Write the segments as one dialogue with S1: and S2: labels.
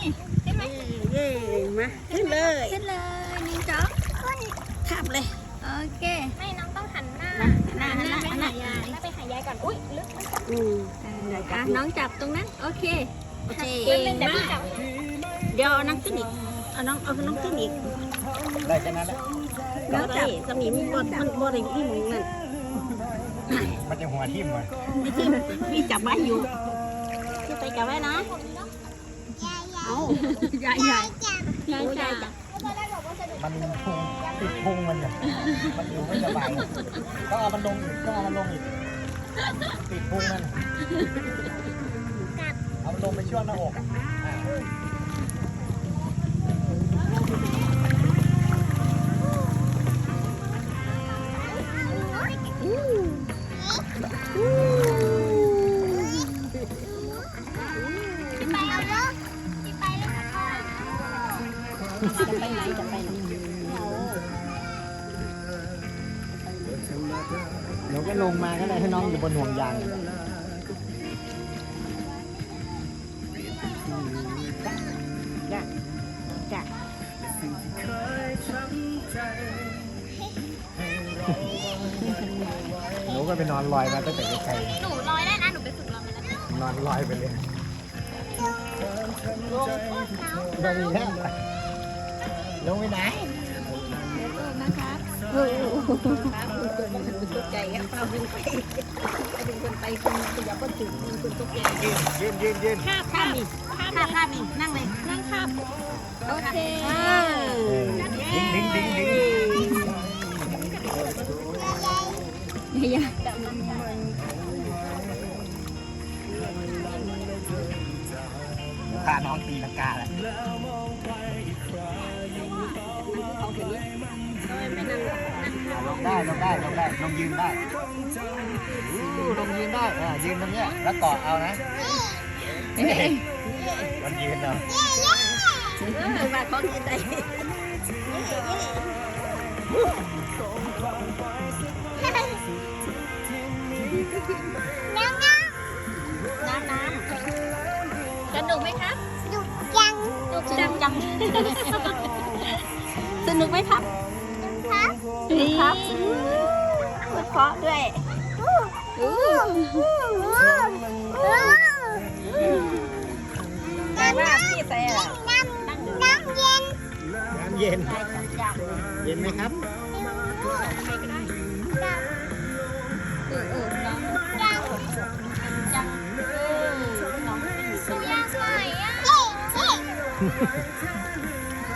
S1: นี่
S2: ใช่ไหม
S3: เย่มขึ้นเลยขึ
S1: ้นเลยนึ่งสอ
S3: ขึ้นขับเลย
S1: โอเค
S2: ไม่น้องต้องหันหน้า
S3: หน้าหน้าหน้า
S1: หน้
S2: าไปหายายก่อน อุ้ยลึก
S3: อืมากรกันน้อ
S1: งจับตรงนั้น โอเค
S3: โอเค
S1: มา
S2: ก
S3: เดี๋ยวน้องขึ้นอีก เอาน้องเอาน้องขึ้นอีก
S4: ได้แค่นั้นแหละ
S3: น้องจับสมีมับอลมันบอลอะไรที่มึงนั่น
S4: มันจะหัวทิ่มม่
S3: ทิ่มพี่จับไว้อยู่พี่ไปจับไว้นะ เอาใหญ่ใหญ่
S1: ใหญ่ใหญ่
S4: มันพุงติดพุงมันเนี่ยมันอยู่ไม่สบายก็เอามันลงอีกก็เอามันลงอีกติดพุงมัน เอามันลงไปช่วงหน้าอกอะ จ
S3: ะไปไหนจะไปไหน
S4: เดี๋ยวก็ลงมาก็ได้ให้น้องอยู่บนห่วงยาง
S3: จ้ะจ้ะ
S4: หนูก็ไปนอนลอยมาตั้งแต่ไกล
S2: หนูลอยได้นะหนูไปฝึกลอยมาแล้ว
S4: ๆนอนลอยไปเลย ลงอีกแล้ว ลงไปไหน
S1: นะครับ
S3: ตกใจอะเอาดึงไปดึงคนไปคนขยับก็ถึงคนตกใจ
S4: ยืนยืนยืนยืนข
S1: ้าบข้าบนี่ข้าบข้
S3: าบนี่นั่งเลย
S1: นั่งครับโอเค
S3: ดิ้งดิ้งดิ้งดิ้ง
S1: อย่า
S4: พาน้องตีลังกาแหละ
S3: ได้ลงได้ลงได้
S4: ลงยืนได้อู้ลงยืนได้อ่ายืนตรงเนี้ยแล้วเกาะเอานะมันยืนเอา
S3: เออมาเขาดีใจ
S5: น้ำน้ำ
S3: น้ำน้ำ
S1: สนุกไหมครับส
S5: นุกจัง
S2: สนุก
S3: จังจังสนุกไหมครับครับ
S1: ครั
S3: บพูดเพราะด้วย
S5: แต่ว่า
S3: พี่ใส่อะ
S5: นั่
S3: งดูน้ำ
S5: เย็น
S4: น้ำเย็นได
S3: ้จัง
S4: เย็นไหมครับ
S1: เออเออน้อง
S3: จังเออน้องดูยาก
S2: ไหมอะ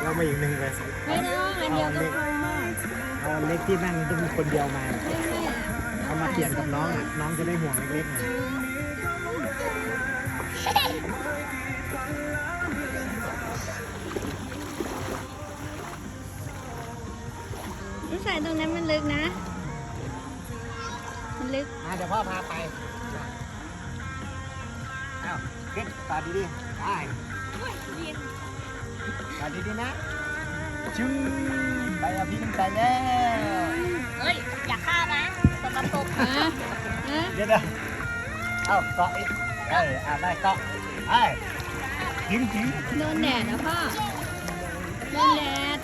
S4: เรามาอีกหนึ่งเลยไม่น
S1: ้องอันเดียวก็พอ
S4: เอาเล็กที่นั่งต้องมีคนเดียวมา
S1: เอามาเปลี่ยนกับน้องอะ
S4: น้องจะได้ห่วงเล็กๆหน่อย
S1: นิสัยตรงนั้นมันลึกนะ มันลึก
S4: มาเดี๋ยวพ่อพาไป เอ้าขึ้นตาดีๆไปตาดีๆนะ ชึ้งไปอภิมไปแล้ว
S2: เฮ้ย อย
S3: ่าฆ่านะตกกระต
S2: ก
S1: อะอะ
S4: เดี๋ยวเดี๋ยวเอาเกาะอีกเอออะได้เกาะไอ้ยิงยิง
S1: โดนแดดนะพ่อโดนแดด